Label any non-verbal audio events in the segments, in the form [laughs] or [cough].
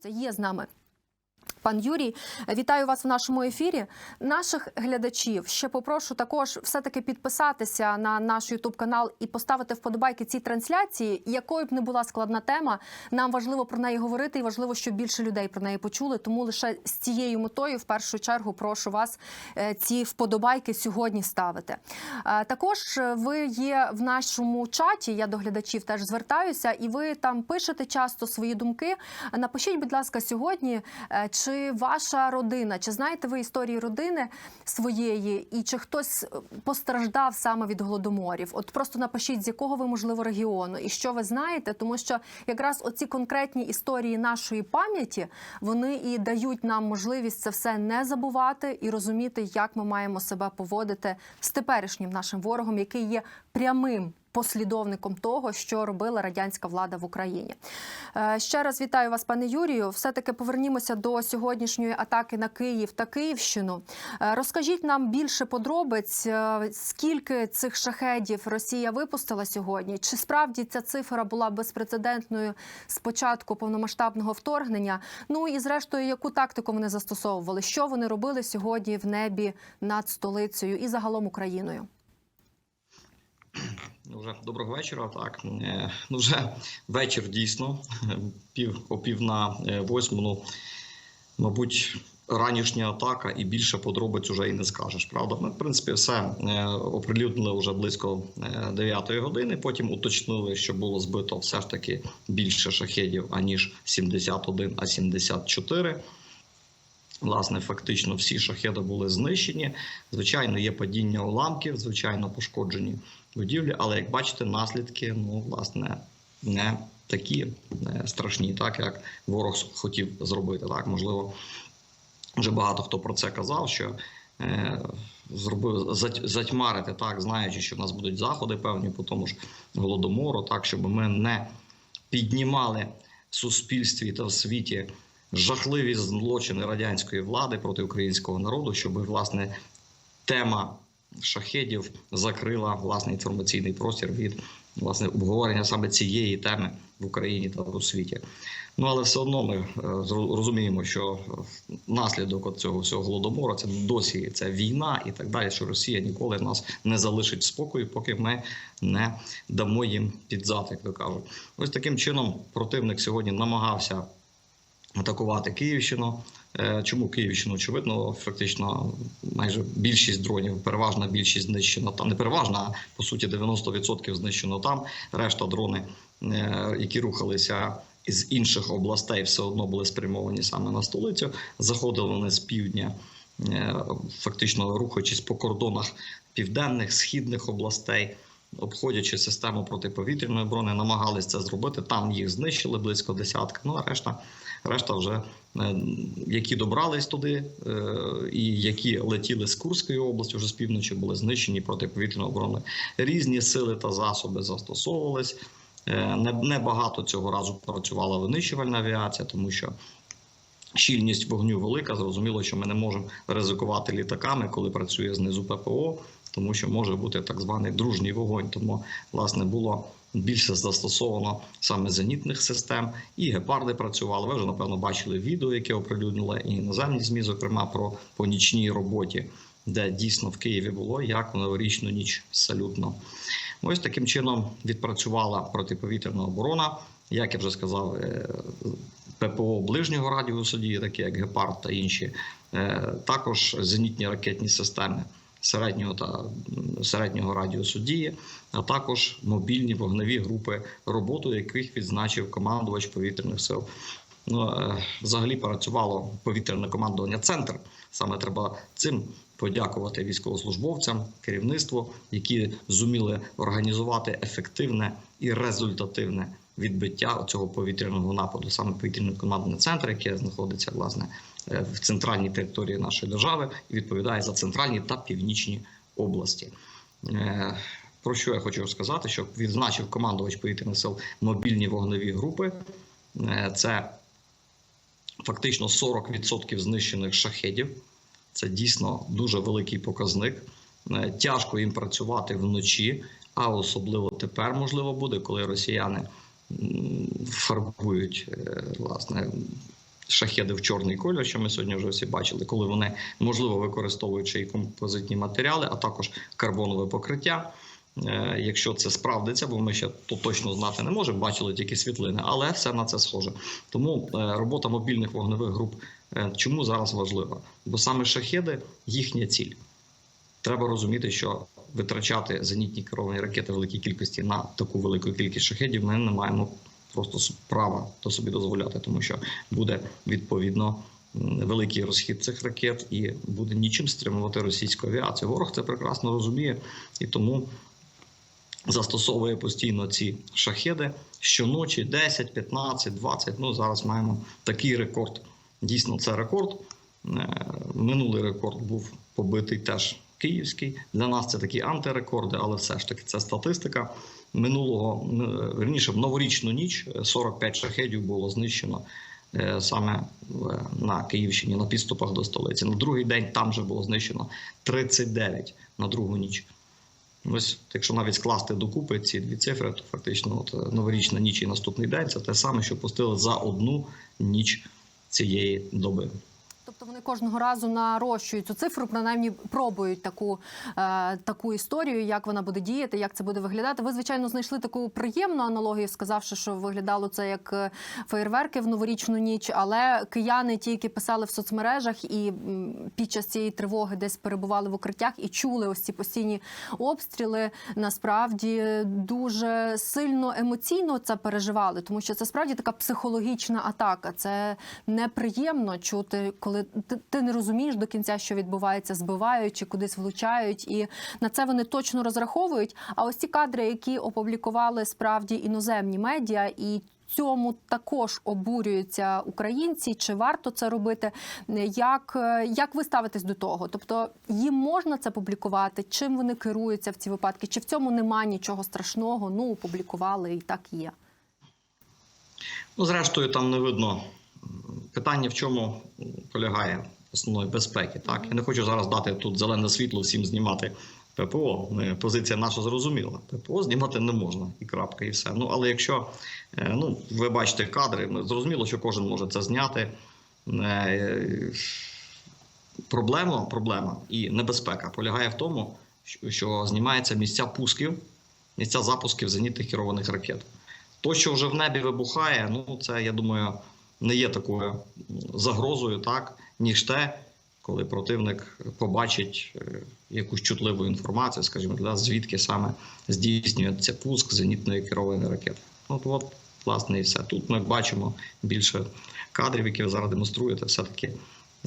Це є з нами. Пан Юрій, вітаю вас в нашому ефірі. Наших глядачів ще попрошу також все-таки підписатися на наш Ютуб канал і поставити вподобайки цій трансляції. Якою б не була складна тема, нам важливо про неї говорити, і важливо, щоб більше людей про неї почули. Тому лише з цією метою, в першу чергу, прошу вас е, ці вподобайки сьогодні ставити. Е, Також е, ви є в нашому чаті. Я до глядачів теж звертаюся, і ви там пишете часто свої думки. Напишіть, будь ласка, сьогодні, е, ваша родина, чи знаєте ви історії родини своєї, і чи хтось е, постраждав саме від голодоморів? От просто напишіть, з якого ви можливо регіону і що ви знаєте, тому що якраз оці конкретні історії нашої пам'яті вони і дають нам можливість це все не забувати і розуміти, як ми маємо себе поводити з теперішнім нашим ворогом, який є прямим. Послідовником того, що робила радянська влада в Україні, Е, ще раз вітаю вас, пане Юрію. Все таки повернімося до сьогоднішньої атаки на Київ та Київщину. Е, Розкажіть нам більше подробиць, е, скільки цих шахедів Росія випустила сьогодні? Чи справді ця цифра була безпрецедентною з початку повномасштабного вторгнення? Ну і зрештою, яку тактику вони застосовували? Що вони робили сьогодні в небі над столицею і загалом Україною? Ну, Вже доброго вечора. Так Е, ну вже вечір дійсно, пів о пів на е, восьму. Ну, мабуть, ранішня атака і більше подробиць уже і не скажеш. Правда, ми в принципі все е, оприлюднили вже близько 9 години. Потім уточнили, що було збито все ж таки більше шахедів аніж 71, а 74. Власне, фактично всі шахеди були знищені. Звичайно, є падіння уламків, звичайно, пошкоджені будівлі, але як бачите, наслідки ну, власне, не такі е, страшні, так як ворог хотів зробити. Так, можливо, вже багато хто про це казав, що е, зробив зать- затьмарити, так, знаючи, що в нас будуть заходи певні по тому ж голодомору, так, щоб ми не піднімали в суспільстві та в світі жахливі злочини радянської влади проти українського народу, щоб власне тема шахедів закрила власне інформаційний простір від власне обговорення саме цієї теми в Україні та у світі. Ну але все одно ми е, розуміємо, що наслідок цього всього голодомору це досі це війна і так далі. Що Росія ніколи нас не залишить спокою, поки ми не дамо їм під зад, як то кажуть. Ось таким чином противник сьогодні намагався атакувати Київщину. Е, Чому Київщину? Очевидно, фактично майже більшість дронів, переважна більшість знищено там, не переважна, а по суті 90% знищено там. Решта дрони, е, які рухалися із інших областей, все одно були спрямовані саме на столицю. Заходили вони з півдня, е, фактично рухаючись по кордонах південних, східних областей. Обходячи систему протиповітряної оборони, намагались це зробити. Там їх знищили близько десятка. Ну а решта, решта вже е, які добрались туди, е, і які летіли з Курської області, вже з півночі були знищені протиповітряною обороною. Різні сили та засоби застосовувались. Е, Не небагато цього разу працювала винищувальна авіація, тому що щільність вогню велика. Зрозуміло, що ми не можемо ризикувати літаками, коли працює знизу ППО, тому що може бути так званий дружній вогонь. Тому власне було більше застосовано саме зенітних систем, і гепарди працювали. Ви вже напевно бачили відео, яке оприлюднили і іноземні змі, зокрема про по нічній роботі, де дійсно в Києві було як в новорічну ніч салютно. Ось таким чином відпрацювала протиповітряна оборона. Як я вже сказав, е, ППО ближнього радіусу дії, такі як Гепард та інші, е, також зенітні ракетні системи середнього та середнього радіусу дії, а також мобільні вогневі групи роботи, яких відзначив командувач повітряних сил. Ну, е, взагалі працювало повітряне командування центр. Саме треба цим подякувати військовослужбовцям, керівництву, які зуміли організувати ефективне і результативне відбиття цього повітряного нападу. Саме повітряний командний центр, який знаходиться власне е, в центральній території нашої держави, і відповідає за центральні та північні області. Е, Про що я хочу сказати, що відзначив командувач повітряних сил мобільні вогневі групи. Е, Це фактично 40% знищених шахедів. Це дійсно дуже великий показник. Тяжко їм працювати вночі, а особливо тепер можливо буде, коли росіяни фарбують е, власне шахеди в чорний кольор, що ми сьогодні вже всі бачили, коли вони можливо використовуючи і композитні матеріали, а також карбонове покриття. Е, Якщо це справдиться, бо ми ще то точно знати не можемо, бачили тільки світлини, але все на це схоже. Тому е, робота мобільних вогневих груп чому зараз важлива? Бо саме шахеди їхня ціль. Треба розуміти, що витрачати зенітні керовані ракети великій кількості на таку велику кількість шахедів ми не маємо просто права то собі дозволяти, тому що буде відповідно великий розхід цих ракет і буде нічим стримувати російську авіацію. Ворог це прекрасно розуміє і тому застосовує постійно ці шахеди щоночі 10, 15, 20. Ну зараз маємо такий рекорд. Дійсно, це рекорд. Е, Минулий рекорд був побитий теж київський. Для нас це такі антирекорди, але все ж таки це статистика. Минулого верніше в новорічну ніч е, 45 шахедів було знищено е, саме на Київщині на підступах до столиці. На другий день там же було знищено 39 на другу ніч. Ось, якщо навіть скласти докупи ці дві цифри, то фактично от, е, новорічна ніч і наступний день це те саме, що пустили за одну ніч цієї доби. Тобто вони кожного разу нарощують цю цифру, принаймні пробують таку, е, таку історію, як вона буде діяти, як це буде виглядати. Ви, звичайно, знайшли таку приємну аналогію, сказавши, що виглядало це як е, феєрверки в новорічну ніч. Але кияни тільки писали в соцмережах і під час цієї тривоги десь перебували в укриттях і чули ось ці постійні обстріли. Насправді дуже сильно емоційно це переживали, тому що це справді така психологічна атака. Це неприємно чути, коли ти, ти не розумієш до кінця, що відбувається, збивають чи кудись влучають, і на це вони точно розраховують. А ось ці кадри, які опублікували справді іноземні медіа, і цьому також обурюються українці. Чи варто це робити? Як, як ви ставитесь до того? Тобто їм можна це публікувати? Чим вони керуються в ці випадки? Чи в цьому нема нічого страшного? Ну опублікували і так є. Ну, зрештою, там не видно питання, в чому полягає основної безпеки. Так, я не хочу зараз дати тут зелене світло всім знімати ППО. Позиція наша зрозуміла. ППО знімати не можна, і крапка, і все. Ну але якщо е, ну, ви бачите кадри, зрозуміло, що кожен може це зняти. Е, Проблема, проблема і небезпека полягає в тому, що- знімаються місця пусків, місця запусків зенітних керованих ракет. То, що вже в небі вибухає, ну це я думаю, не є такою загрозою, так ніж те, коли противник побачить е, якусь чутливу інформацію, скажімо, для звідки саме здійснюється пуск зенітної керованої ракети. От, от, власне, і все. Тут ми бачимо більше кадрів, які ви зараз демонструєте, все-таки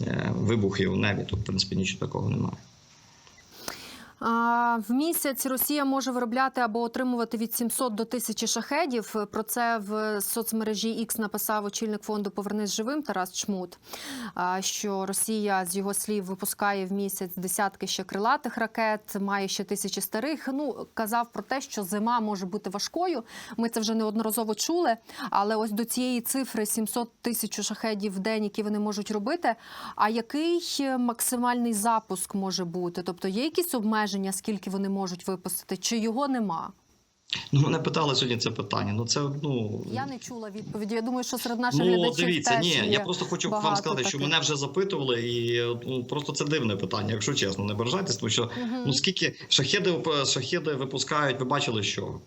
е, вибухи в небі. Тут, в принципі, нічого такого немає. В місяць Росія може виробляти або отримувати від 700 до 1000 шахедів. Про це в соцмережі X написав очільник фонду Повернись живим Тарас Чмут. Що Росія з його слів випускає в місяць десятки ще крилатих ракет, має ще тисячі старих. Ну казав про те, що зима може бути важкою. Ми це вже неодноразово чули. Але ось до цієї цифри 700 тисяч шахедів в день, які вони можуть робити. А який е, максимальний запуск може бути? Тобто є якісь обмеження, скільки вони можуть випустити, чи його нема? Ну, мене питали сьогодні це питання. Ну, це ну Я не чула відповіді. Я думаю, що серед наших Ну, глядачів дивіться, теж ні, є я просто хочу вам сказати, що мене вже запитували, і ну, просто це дивне питання, якщо чесно, не бажайтесь, тому що Мгм. ну скільки шахеди, шахеди випускають, ви бачили, що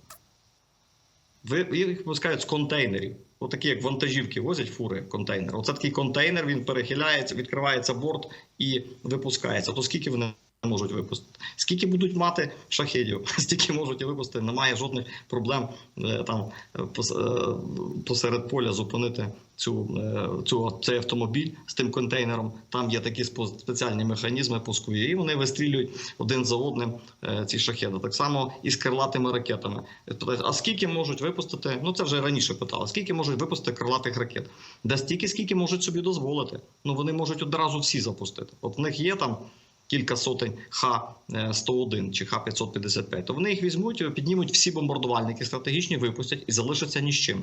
ви їх випускають з контейнерів. Отакі, як вантажівки возять фури контейнер. Оце такий контейнер, він перехиляється, відкривається борт і випускається. То скільки вони можуть випустити? Скільки будуть мати шахедів, [laughs] стільки можуть і випустити. Немає жодних проблем е, там е, пос- посеред поля зупинити цю, е, цю цей автомобіль з тим контейнером. Там є такі спеціальні механізми пускові, і вони вистрілюють один за одним ці шахеди. Так само і з крилатими ракетами. Тобто, А скільки можуть випустити? Ну це вже раніше питали. Скільки можуть випустити крилатих ракет? Да стільки, скільки можуть собі дозволити. Ну вони можуть одразу всі запустити. От в них є там. Кілька сотень Х-101 чи Х-555, то вони їх візьмуть, піднімуть всі бомбардувальники стратегічні, випустять і залишаться ні з чим.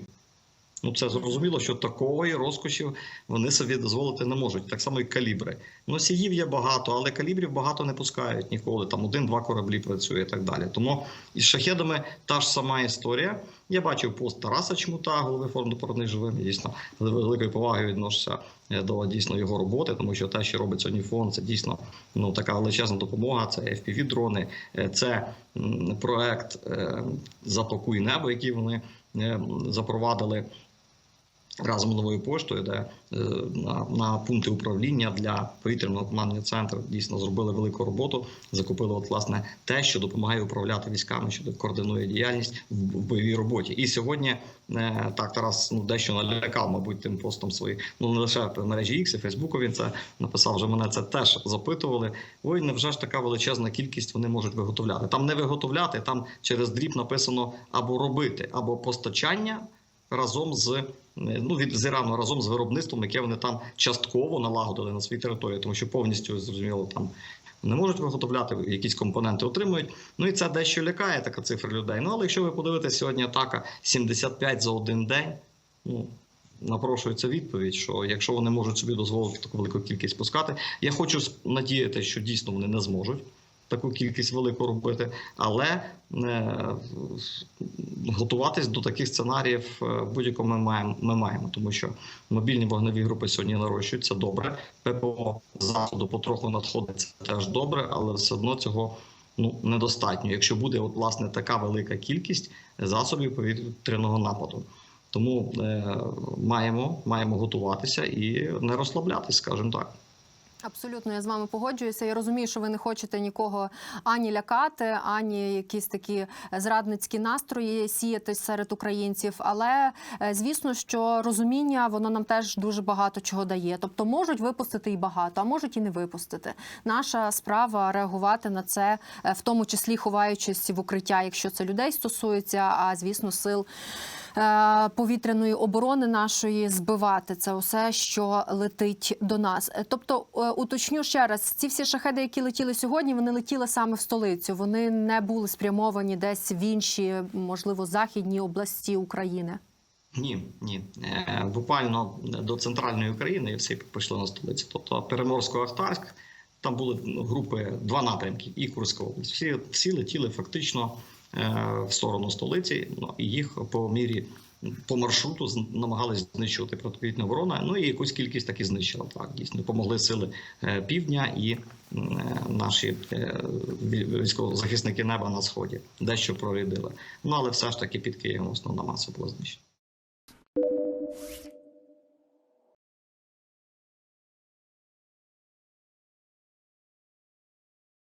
Ну це зрозуміло, що такої розкоші вони собі дозволити не можуть. Так само і калібри. Носіїв є багато, але калібрів багато не пускають ніколи. Там один-два кораблі працює і так далі. Тому із шахедами та ж сама історія. Я бачив пост Тараса Чмута, голови фонду «Повернись живим. Дійсно з великою повагою відношуся е, до дійсно його роботи, тому що те, що робить сьогодні фонд, це дійсно ну така величезна допомога. Це fpv дрони, е, це проект е, Запакуй небо, який вони запровадили разом з новою поштою, де е, на, на пункти управління для повітряного командного центру дійсно зробили велику роботу. Закупили от власне те, що допомагає управляти військами, що координує діяльність в, в бойовій роботі. І сьогодні е, так Тарас ну дещо налякав, мабуть, тим постом свої. Ну не лише в мережі X, і Фейсбуку він це написав. Вже мене це теж запитували. Ой, невже ж така величезна кількість вони можуть виготовляти? Там не виготовляти, там через дріб написано або робити, або постачання разом з ну від з Ірану разом з виробництвом, яке вони там частково налагодили на своїй території, тому що повністю зрозуміло там. Не можуть виготовляти якісь компоненти, отримують. Ну і це дещо лякає така цифра людей. Ну але якщо ви подивитесь сьогодні атака 75 за один день, ну напрошується відповідь, що якщо вони можуть собі дозволити таку велику кількість пускати, я хочу надіяти, що дійсно вони не зможуть таку кількість велику робити, але е, готуватись до таких сценаріїв е, будь-якому ми маємо, ми маємо, тому що мобільні вогневі групи сьогодні нарощуються добре. ППО заходу потроху надходить теж добре, але все одно цього ну недостатньо. Якщо буде от власне така велика кількість засобів повітряного нападу. Тому е, маємо, маємо готуватися і не розслаблятись, скажімо так. Абсолютно, я з вами погоджуюся. Я розумію, що ви не хочете нікого ані лякати, ані якісь такі зрадницькі настрої сіяти серед українців. Але е, звісно, що розуміння воно нам теж дуже багато чого дає. Тобто можуть випустити і багато, а можуть і не випустити. Наша справа реагувати на це, е, в тому числі ховаючись в укриття, якщо це людей стосується, а звісно, сил. Е, Повітряної оборони нашої збивати це усе, що летить до нас. Е, Тобто, е, уточню ще раз: ці всі шахеди, які летіли сьогодні, вони летіли саме в столицю. Вони не були спрямовані десь в інші, можливо, західні області України. Ні, ні. Буквально до центральної України і всі пішли на столицю. Тобто Переморсько-Ахтарськ, там були ну, групи, два напрямки, і Курська область. Всі, всі летіли фактично в сторону столиці, ну, і їх по мірі. По маршруту намагались знищувати протиповітна оборона. Ну і якусь кількість таки знищила. Так дійсно допомогли сили е, півдня і е, наші е, ві- військовозахисники неба на сході дещо прорядили. Ну але все ж таки під Києвом основна маса була знищена.